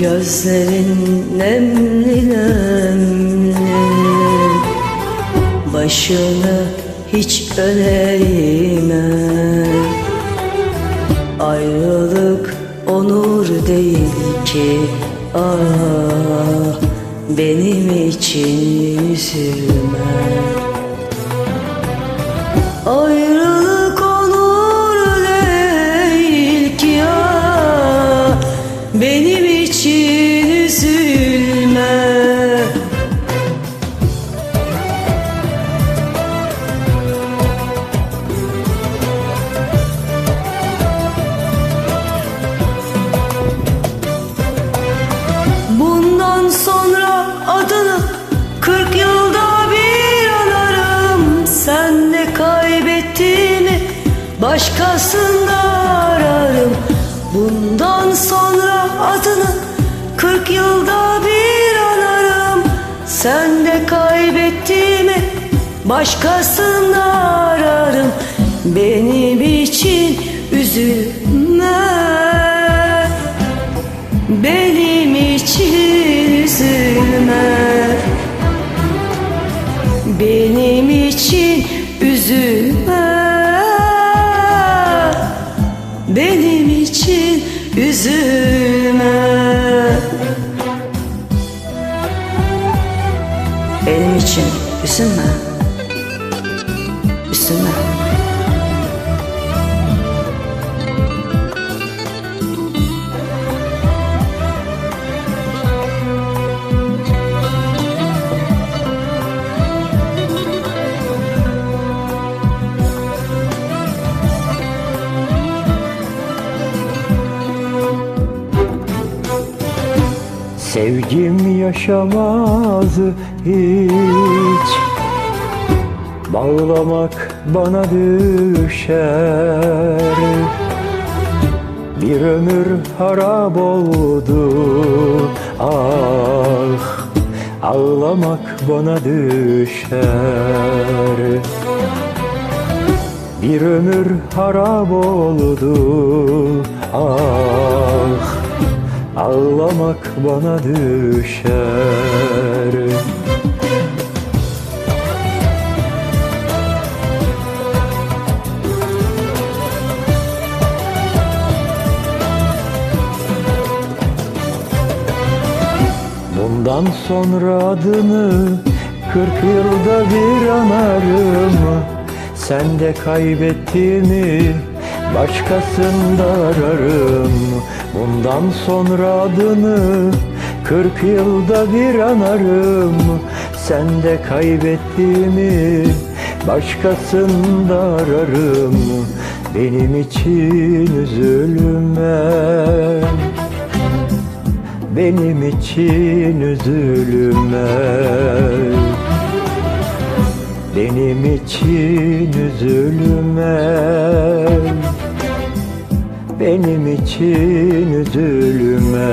Gözlerin nemli nemli Başını hiç öneğime Ayrılık onur değil ki. Ah benim için üzülme. Ayrılık başkasında ararım. Bundan sonra adını kırk yılda bir anarım. Sen de kaybettiğimi başkasında ararım. Benim için üzülme. Benim için üzülme. Benim için üzülme Benim için üzülme. Benim için üzülme. Üzülme Sevgim yaşamaz hiç. Bağlamak bana düşer. Bir ömür harap oldu. Ah Ağlamak bana düşer. Bir ömür harap oldu. Ah Ağlamak bana düşer. Bundan sonra adını kırk yılda bir anarım. Sen de kaybettiğimi başkasında ararım. Bundan sonra adını kırk yılda bir anarım. Sen de kaybettiğimi başkasında ararım. Benim için üzülme. Benim için üzülme. Benim için üzülme Benim için üzülme